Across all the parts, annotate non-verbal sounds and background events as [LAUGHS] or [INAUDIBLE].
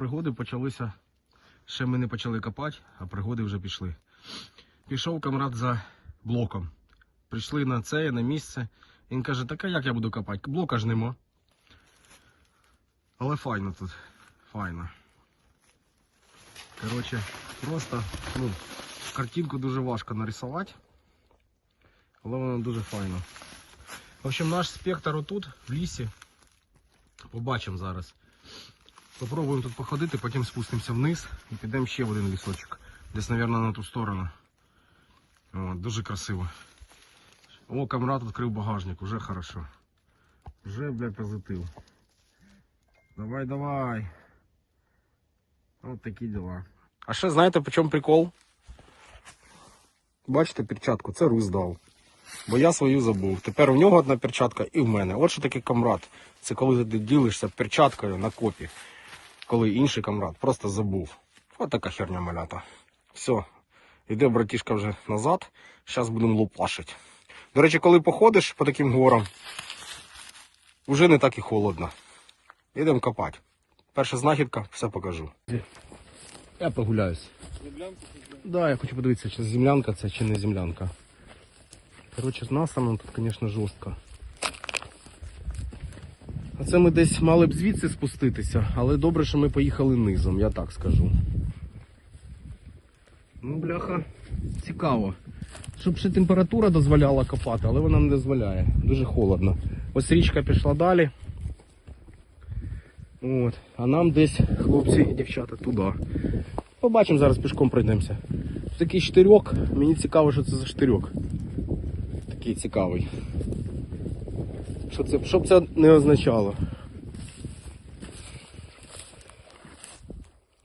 Пригоди почалися. Ще ми не почали копати, а пригоди вже пішли. Пішов камрад за блоком. Прийшли на це, на місце. Він каже, так а як я буду копати? Блока ж нема. Але файно тут. Файно. Коротше, просто, ну, картинку дуже важко нарисувати. Але воно дуже файно. В общем, наш спектр отут, в лісі. Побачимо зараз. Попробуємо тут походити, потім спустимося вниз і підемо ще в один лісочок. Десь, мабуть, на ту сторону. О, дуже красиво. О, камрад відкрив багажник, уже хорошо. Вже, бля, позитив. Давай, давай. От такі діла. А ще знаєте, по чому прикол? Бачите перчатку, це Рус дав. Бо я свою забув. Тепер у нього одна перчатка і в мене. От що таке камрад. Це коли ти ділишся перчаткою на копі. Коли інший камрад просто забув. От така херня малята. Все. Йде братішка вже назад. Зараз будемо лупашити. До речі, коли походиш по таким горам, вже не так і холодно. Йдемо копати. Перша знахідка, все покажу. Я прогуляюсь. Да, я хочу подивитися, чи землянка це, чи не землянка. Коротше, насано тут, звісно, жорстко. А це ми десь мали б звідси спуститися, але добре, що ми поїхали низом, я так скажу. Ну, бляха, цікаво. Щоб ще температура дозволяла копати, але вона не дозволяє. Дуже холодно. Ось річка пішла далі. От. А нам десь хлопці і дівчата туди. Побачимо, зараз пішком пройдемося. Такий штирьок. Мені цікаво, що це за штирьок. Такий цікавий. Що це, що б це не означало?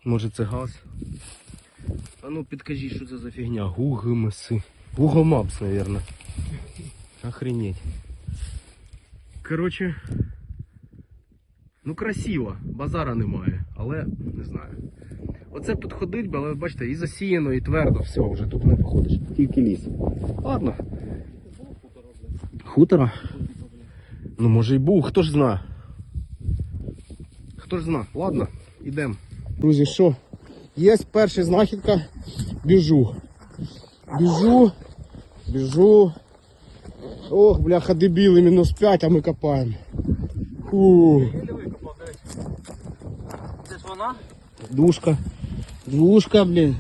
Може це газ? А ну підкажіть, що це за фігня? Гугмеси. Гугомапс, наверное. Охренеть. Короче. Ну красиво, базара немає, але не знаю. Оце підходить, би, але бачите, і засіяно, і твердо, все, вже тут не походиш. Тільки ліс. Ладно. Хутора? Ну може й був, хто ж зна. Хто ж зна. Ладно, йдемо. Друзі, що? Є перша знахідка. Біжу. Біжу. Біжу. Ох, бляха, дебіли, мінус 5, а ми копаємо. Фу. Це ж вона? Душка. Двушка, блін.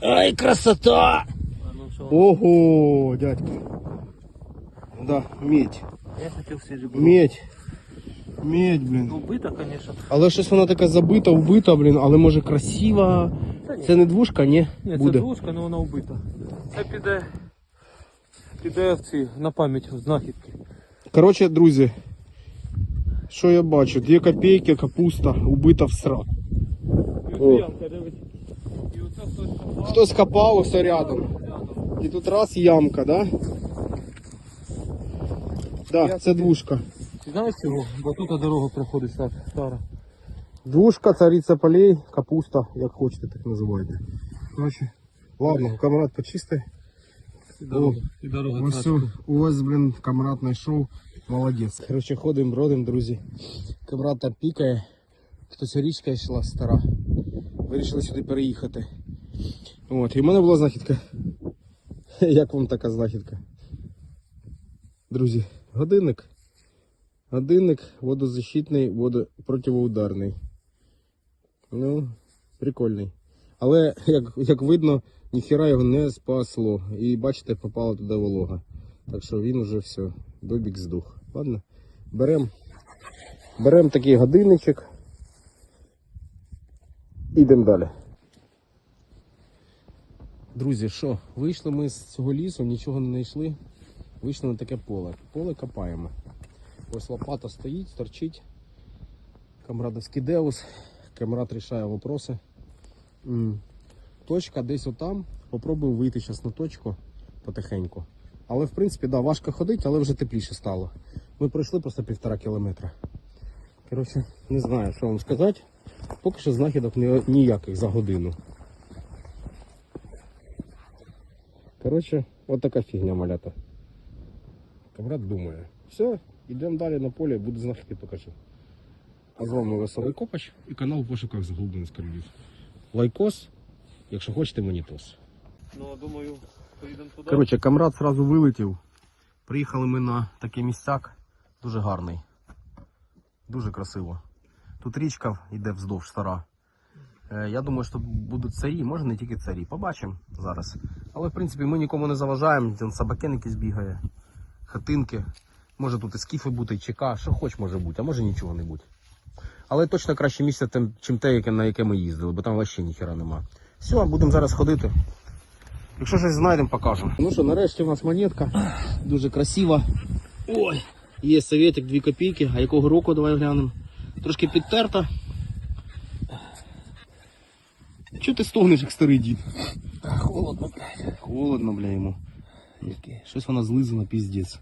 Ай, красота! А ну що? Ого, дядько. Да, медь. Я хотів серебро. Медь. Медь, блін. Убита, звісно. Але щось вона така забита, вбита, блін, але може красива. Та ні. Це не двушка, ні? Ні, Буде. це двушка, але вона вбита. Це піде. Піде в ці на пам'ять в знахідки. Коротше, друзі, що я бачу? Дві копійки, капуста, убита в. І О. ямка, дивись. І оце хтось копав. Хтось копав ось рядом. І тут раз ямка, да? Да, це двушка. Ти знаєш чого? Бо тут дорога проходить стара. Двушка, цариця полей, капуста, як хочете, так називайте. Короче, ладно, камрад почисти. І дорога. І дорога. Ось у вас, блін, камрад знайшов. Молодець. Короче, ходимо, бродимо, друзі. Камрад там пікає. Хтось річка йшла стара. Вирішили сюди переїхати. От, і в мене була знахідка. [LAUGHS] Як вам така знахідка? Друзі, годинник. Годинник водозащитний, водопротивоударний. Ну, прикольний. Але, як, як видно, ніхіра його не спасло. І бачите, попала туди волога. Так що він уже все, добік здух. Ладно, беремо берем такий годинничок. Ідемо далі. Друзі, що, вийшли ми з цього лісу, нічого не знайшли. Вийшли на таке поле. Поле копаємо. Ось лопата стоїть, торчить. Камрадовський деус. Камрад рішає вопроси. Точка десь отам. Попробую вийти зараз на точку потихеньку. Але в принципі, да, важко ходити, але вже тепліше стало. Ми пройшли просто півтора кілометра. Коротше, не знаю, що вам сказати. Поки що знахідок ніяких за годину. Коротше, от така фігня малята. Камрад думає. Все, йдемо далі на поле, буду знахідки покажу. А з вами Веселий Копач і канал в пошуках загублених скарбів. Лайкос, якщо хочете, монітос. Ну, а думаю, поїдемо туди. Коротше, камрад зразу вилетів. Приїхали ми на такий місцяк. Дуже гарний. Дуже красиво. Тут річка йде вздовж стара. Е, Я думаю, що тут будуть царі, може не тільки царі. Побачимо зараз. Але в принципі ми нікому не заважаємо. Собакен якийсь бігає, хатинки. Може тут і скіфи бути, і ЧК, що хоч може бути, а може нічого не бути. Але точно краще місце, чим те, на яке ми їздили, бо там взагалі ніхера нема. Все, будемо зараз ходити. Якщо щось знайдемо, покажемо. Ну що, нарешті у нас монетка. Дуже красива. Ой, є советик 2 копійки. А якого року давай глянемо. Трошки підтерта. Чого ти стогнеш, як старий дід? Холодно, блядь. Холодно, бля, йому. Щось вона злизана, піздець.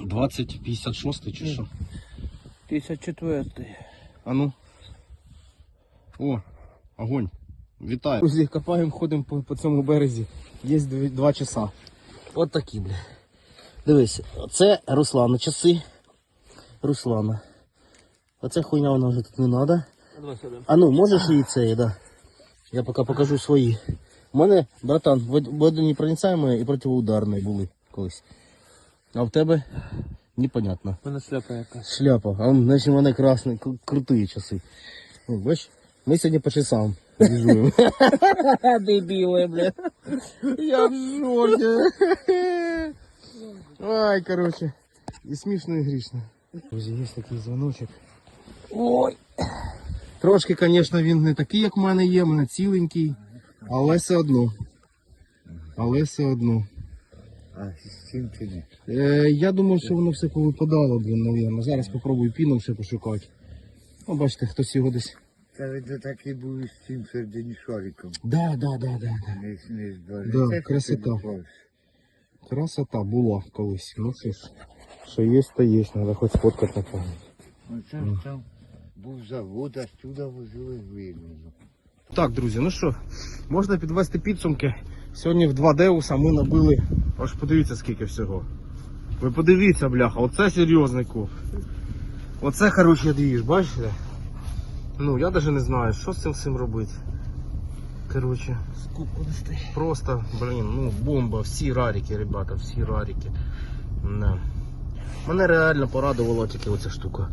2056 чи що? 54-й. А ну. О, огонь. Вітаю. Друзі, копаємо, ходимо по, по цьому березі. Є два часа. От такі, бля. Дивись, це Руслана часи. Руслана. Оце хуйня вона вже тут не треба. А ну, можеш її це, да? Я поки покажу свої. У мене, братан, вод- водонепроницаемые і противоударні були колись. А в тебе непонятно. У мене шляпа якась. Шляпа, а значить, у мене красні, кру- круті часи. Ну, бач, ми сьогодні по часам біжуємо. [LAUGHS] Дебіли, бля. Я в шоке. Ай, короче. І смішно, і грішно. Друзі, є такий дзвоночок. Ой. Трошки, звісно, він не такий, як в мене є, в мене ціленький. Але все одно. Але все одно. А з цим чи ні? Е, я думаю, що воно все повипадало, блін, навірно. Зараз попробую піном ще пошукати. О, бачите, хтось його десь. Та видно такий був із цим середині шариком. Да, да, да, да, да. Не, не збавив. Да, Це красота. Красота була колись. Ну що ж. Що є, то є, треба хоч сфоткати на пам'ять. Оце там був завод, а сюди возили глину. Так, друзі, ну що, можна підвести підсумки. Сьогодні в 2 Деуса ми набили. Аж подивіться скільки всього. Ви подивіться, бляха, оце серйозний коп. Оце хороший двіж, бачите? Ну, я навіть не знаю, що з цим всім робити. Коротше, просто, блін, ну бомба, всі рарики, ребята, всі рарики. Да. Мене реально порадувала тільки оця штука.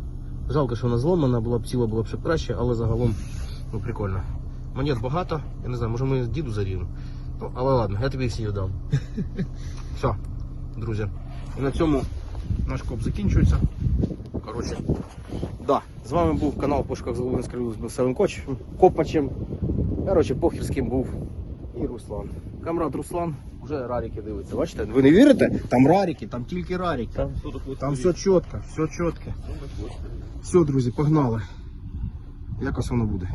Жалко, що вона зломана, була б ціла, було б ще краще, але загалом ну, прикольно. Монет багато, я не знаю, може ми діду заріжемо. Ну, але ладно, я тобі всі дам. [LAUGHS] Все, друзі. І на цьому наш коп закінчується. Коротше. Да, з вами був канал Пошуках Скриву з Веселим Коч, Копачем. Коротше, похерським був і Руслан. Камрад Руслан вже рарики дивиться. Бачите? Ви не вірите? Там рарики, там тільки рарики. Там Там все чітко, все чітко. Все, друзі, погнали. Якось воно буде.